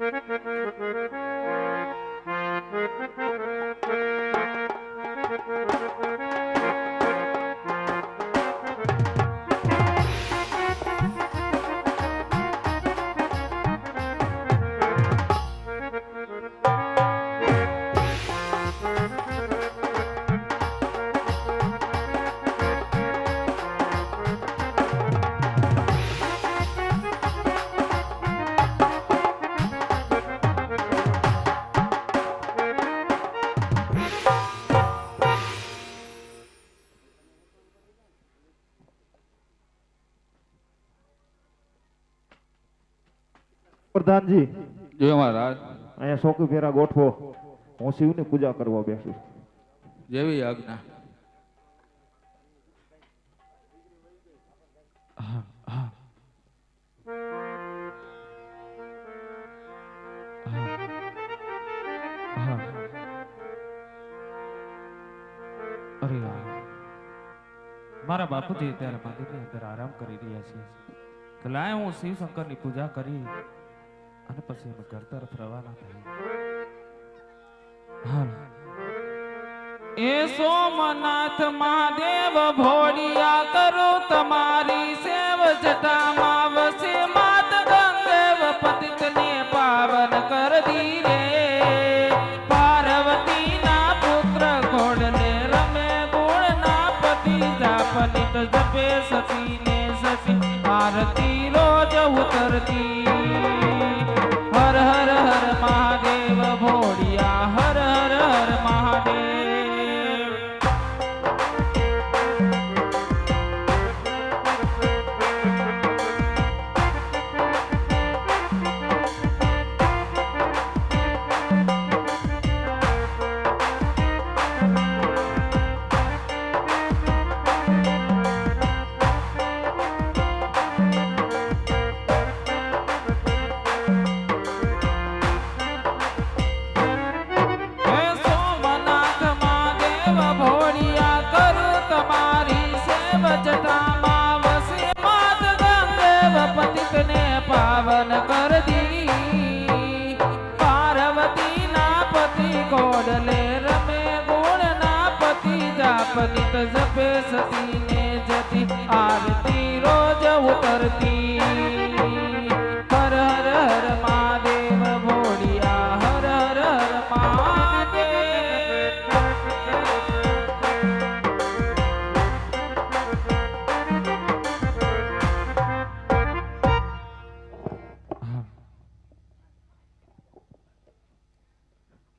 Música પ્રધાનજી. જય મહારાજ. અહીંયા શોક ફેરા ગોઠવો. હું શિવની પૂજા કરવા બેસું જેવી આજ્ઞા. મારા બાપુજી અત્યારે મંદિરની અંદર આરામ કરી રહ્યા છે. લાય હું શિવ શંકરની પૂજા કરી. અને પછી અમે ઘર તરફ થઈ એ સોમનાથ મહાદેવ ભોળિયા કરો તમારી સેવ જટામાં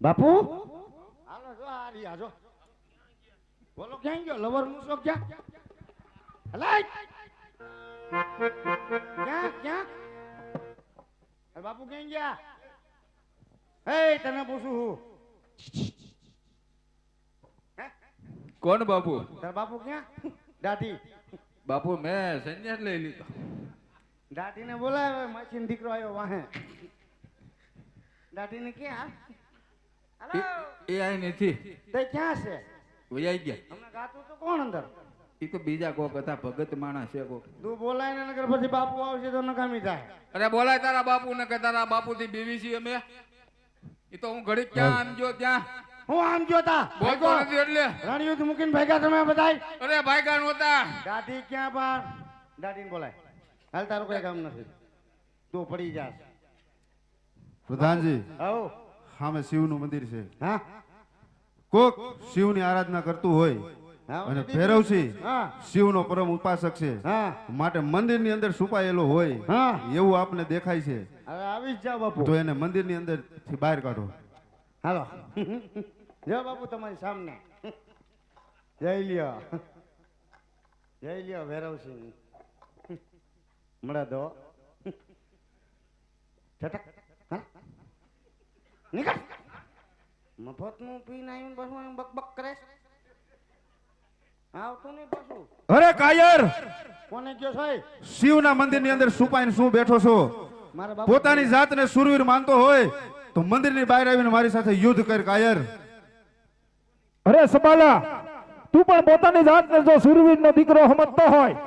બાપુ? હાલો જો આ રહ્યા જો. બોલો ક્યાં ગયો? લવર મૂસો ક્યાં? હલાય! ક્યાં ક્યાં? અરે બાપુ ક્યાં ગયા? એ તને પૂછું હું. કોણ બાપુ? તારા બાપુ ક્યાં? દાઢી. બાપુ મેં સંન્યાસ લઈ લીધો. દાઢીને બોલાવે મશીન દીકરો આવ્યો વાહે. દાઢીને ક્યાં? એ આઈ નથી તે ક્યાં છે? વૈયાઈ ગયા. હમણાં ગાતું તો કોણ અંદર? એ તો બીજા કોક હતા ભગત માણસ છે કોક. તું બોલાય ને નગર પછી બાપુ આવશે તો નકામી થાય. અરે બોલાય તારા બાપુ ને કે તારા બાપુ થી બીવી છીએ અમે. એ તો હું ઘડીક ક્યાં આમ જો ત્યાં? હું આમ જોતા બોલતો નથી એટલે. રણયુદ્ધ મૂકીને ભેગા તમે બધાય? અરે ભાઈગા નહોતા. દાદી ક્યાં પણ દાઢીને બોલાય. હાલ તારું કઈ કામ નથી. તું પડી જાસ પ્રધાનજી. આવો. સામે શિવનું મંદિર છે. હા? કોક શિવની આરાધના કરતું હોય અને. ભૈરવસિંહ હા. શિવનો પરમ ઉપાસક છે. હા. માટે મંદિરની અંદર છુપાયેલો હોય હા. એવું આપને દેખાય છે. હવે આવી જ જાવ બાપુ. તો એને મંદિરની અંદરથી બહાર કાઢો. હાલો. જો બાપુ તમારી સામે જય લ્યો. જય લ્યો ભૈરવસિંહ. મળે દો. છટક? નીકળ. મફતનું પીને આવીને પાછું અહીં બકબક કરે આવતું નહીં પાછું. અરે કાયર! કોને કયો સાહેબ શિવના મંદિરની અંદર છુપાઈને શું બેઠો છો? મારા બાપુ પોતાની જાતને સુરવીર માનતો હોય તો મંદિરની બહાર આવીને મારી સાથે યુદ્ધ કર કાયર. અરે સબાલા તું પણ પોતાની જાતને જો સુરવીરનો દીકરો સમજતો હોય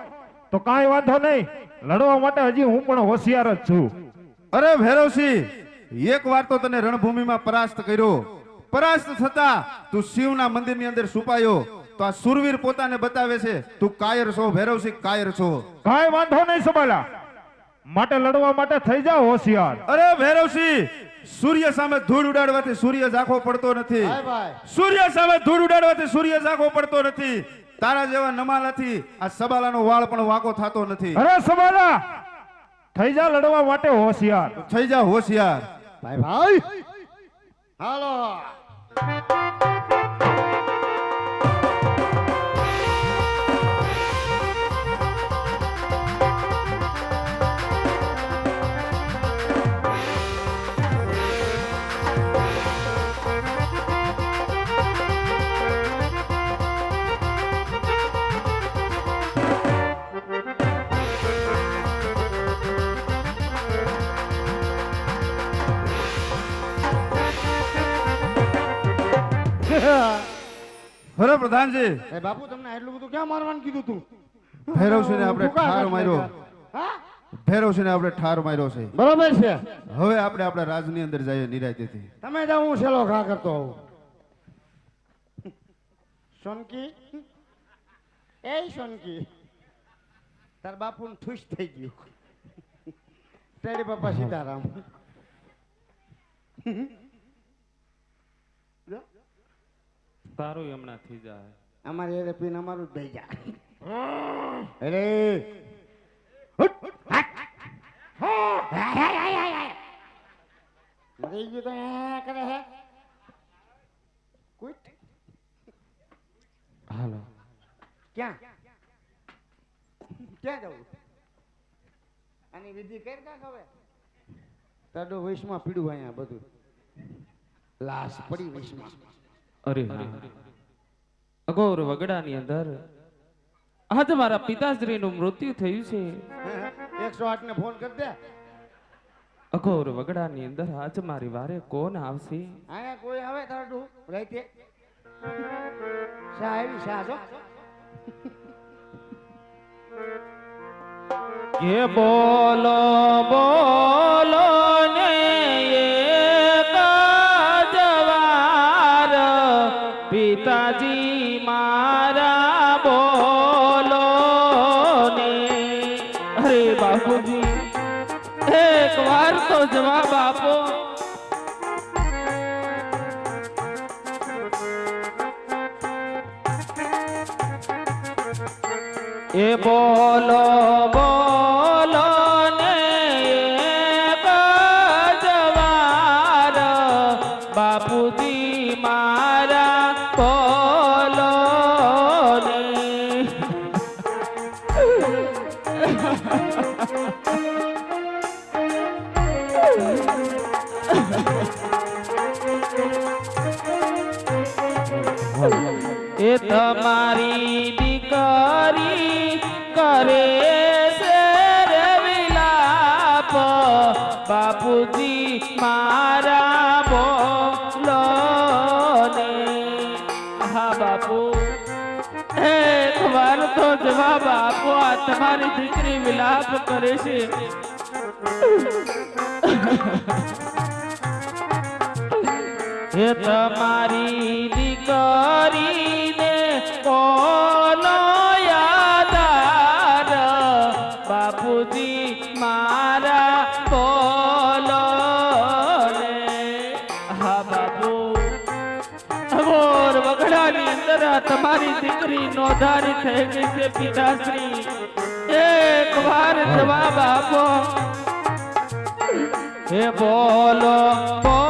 તો કાંઈ વાંધો નહીં. લડવા માટે હજી હું પણ હોશિયાર જ છું. અરે ભૈરવસિંહ એક વાર તો તને રણભૂમિમાં પરાસ્ત કર્યો. પરાસ્ત થતા તું શિવના મંદિરની અંદર છુપાયો. તો આ સુરવીર પોતાને બતાવે છે તું કાયર છો ભૈરવસિંહ કાયર છો. કાંઈ વાંધો નહીં સબાલા માટે લડવા માટે થઈ જાઓ હોશિયાર. અરે ભૈરવસિંહ સૂર્ય સામે ધૂળ ઉડાડવાથી સૂર્ય ઝાંખો પડતો નથી. ભાઈ ભાઈ. સૂર્ય સામે ધૂળ ઉડાડવાથી સૂર્ય ઝાંખો પડતો નથી. તારા જેવા નમાલાથી આ સબાલાનો વાળ પણ વાકો થતો નથી. અરે સબાલા થઈ જા લડવા માટે હોશિયાર. થઈ જા હોશિયાર. ભાઈ ભાઈ. હાલો. અરે પ્રધાનજી એ બાપુ તમને એટલું બધું ક્યાં મારવાનું કીધું તું? ભૈરવસિંહને આપણે ભૂકા ઠાર કાઢી માર્યો. નાખ્યા. છે ને આપણે ઠાર માર્યો છે. બરોબર છે. હવે આપણે આપણા રાજની અંદર જઈએ નિરાયતેથી. તમે જાઓ હું છેલ્લો ઘા કરતો હોઉં. સોનકી. એ સોનકી. તાર બાપુ ઠુશ થઈ ગયું. ટેડી બાપા સીતારામ જો, તારું હમણાં થઈ જાય. અમારી એ પીને અમારું જ દઈ જા અરે. મરી ગયું તો કરે હે. કુટ. હાલો. ક્યાં? ક્યાં જવું? આની વિધિ કર કાક હવે? તાડો વૈશમાં પીડું અહીંયા બધું. લાશ પડી વૈશમાં. અરે હા. અઘોર વગડાની અંદર આજ મારા પિતાશ્રીનું મૃત્યુ થયું છે. એકસો આઠ ને ફોન કરી દે. અઘોર વગડાની અંદર આજ મારી વારે કોણ આવશે? અહીંયા કોઈ આવે તાડું રાઈતે શા આવી કે બોલો બોલો. બોલો બોલો ને એક જવાર બાપુજી મારા બોલો ને. એ તમારી જવાબ આપો આ તમારી દીકરી વિલાપ કરે છે. હે તમારી દીકરીને કોનો યાદાર? બાપુજી મારા બોલો રે હા, બાપુ. અઘોર વગડાની અંદર તમારી દીકરી નોંધારી થઈ ગઈ છે પિતાશ્રી એક વાર જવાબ આપો. હે બોલો.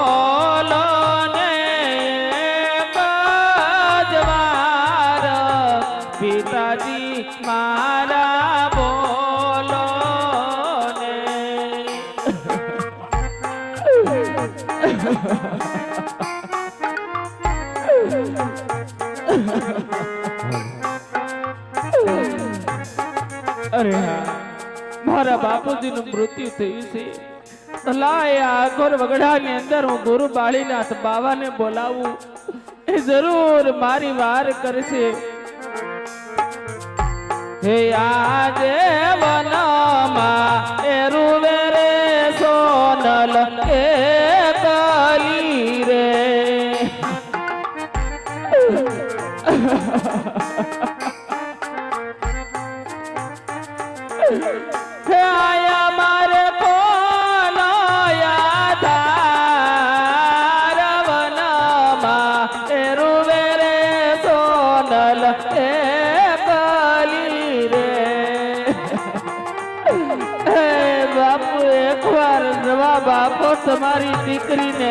અરે હા. મારા બાપુજીનું મૃત્યુ થયું છે. લાય અંદર હું ગુરુ બાળીનાથ બાવાને બોલાવું. એ જરૂર મારી વાર કરશે. હે આજે વનમાં એ રૂવે રે સોનલ એ કરી રે. તમારી દીકરીને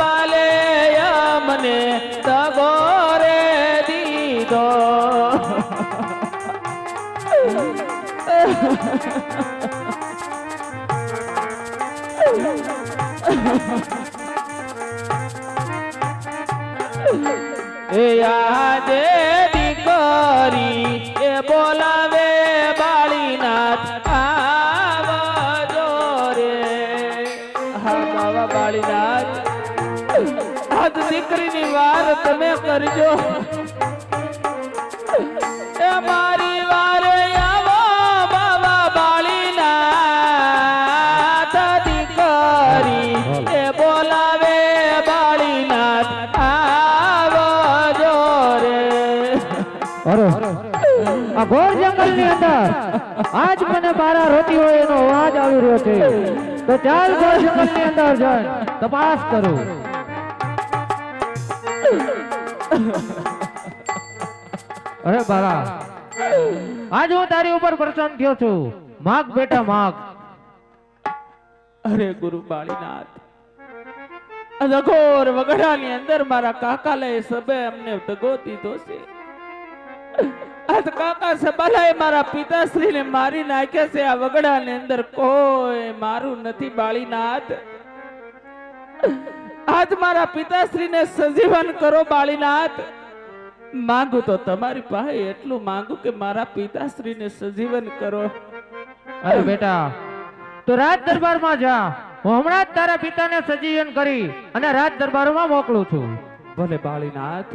એ મને અમને તગો રે દીધો. એ યાદે આજ દીકરીની વાર તમે કરજો. એ મારી વારે આવો બાવા બાળીનાથ બોલાવે બાળીનાથ અંદર આજ મને બારા રોતી હોય એનો અવાજ આવી રહ્યો છે. તો ચાલ ઘોર જંગલની અંદર જઈ તપાસ કરું. અરે બારા આજ હું તારી ઉપર પ્રસન્ન થયો છું. માગ બેટા, માગ. અરે ગુરુ બાળીનાથ અધઘોર વગડાની અંદર મારા કાકા લે સબે અમને દીધો છે. આજ કાકા સબાલાએ મારા પિતાશ્રીને મારી નાખ્યા છે. આ વગડાની અંદર કોઈ મારું નથી બાળીનાથ. આજ મારા પિતાશ્રીને સજીવન કરો બાળીનાથ. માંગુ તો તમારી પાસે એટલું માંગુ કે મારા પિતાશ્રીને સજીવન કરો. અરે બેટા તો રાજ દરબારમાં જા. હું હમણાં જ તારા પિતાને સજીવન કરી અને રાજ દરબારમાં મોકલું છું. ભલે બાળીનાથ.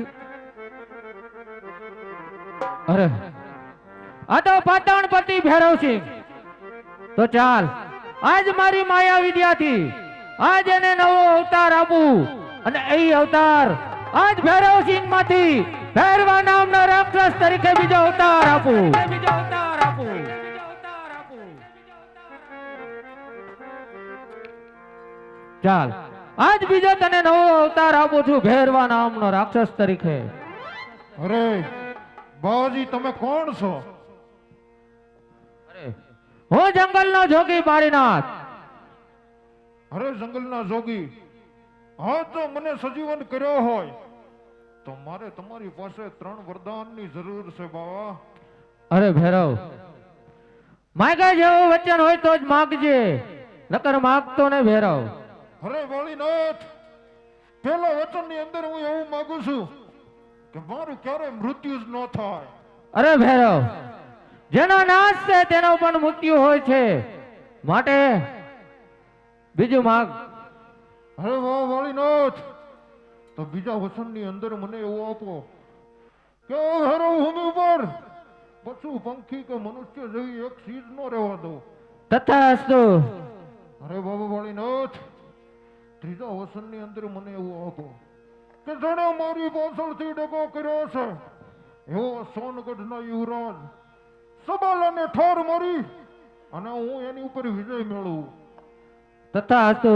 અરે આ તો પાટણપતિ ભૈરવસિંહ તો ચાલ આજ મારી માયા વિદ્યાથી આજ એને નવો અવતાર આપું. અને એ અવતાર આજ ભૈરવસિંહમાંથી ભૈરવા નામના રાક્ષસ તરીકે બીજો અવતાર આપું. બીજો અવતાર આપું ચાલ આજ બીજો તને નવો અવતાર આપું છું ભૈરવા નામનો રાક્ષસ તરીકે. અરે બાવાજી તમે કોણ છો? હું જંગલનો જોગી બાળીનાથ અરે જંગલના જોગી હા તો મને સજીવન કર્યો હોય. તો મારે તમારી પાસે ત્રણ વરદાનની જરૂર છે બાવા. અરે ભૈરવ માગા જેવું વચન હોય તો જ માગજે નકર માગતો ને ભૈરવ. અરે વાળીનાથ પેલા વચનની અંદર હું એવું માંગુ છું કે મારું ક્યારે મૃત્યુ જ ન થાય. અરે ભૈરવ જેનો નાશ છે તેનો પણ મૃત્યુ હોય છે. માટે બીજું માગ અરે વાળી વાલીનાથ તો બીજા વચનની અંદર મને એવું આપો. કે હરો ભૂમિ ઉપર પશુ પંખી કે મનુષ્ય જેવી એક ચીજ નો રહેવા દો તથાસ્તુ. અરે બાબા વાળીનાથ ત્રીજા વસનની અંદર મને એવું આપો. કે જેણે મારી પાછળથી ડગો કર્યો છે એવો સોનગઢના યુવરાજ સબાલાને ઠાર મારી અને હું એની ઉપર વિજય મેળવું. તથાસ્તુ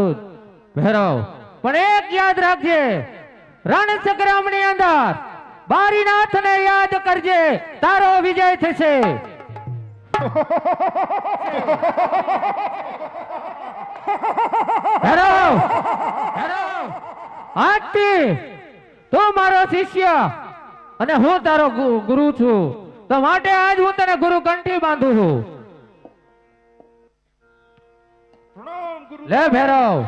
ભૈરવ, પણ એક યાદ રાખજે, રણ સંગ્રામની અંદર બારીનાથને યાદ કરજે, તારો વિજય થશે. તું મારો શિષ્ય અને હું તારો ગુરુ છું. તો માટે આજ હું તને ગુરુ કંઠી બાંધું છું. લે ભેરવ.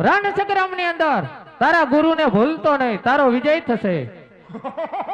રણ સંગ્રામની અંદર તારા ગુરુ ને ભૂલતો નહીં તારો વિજય થશે.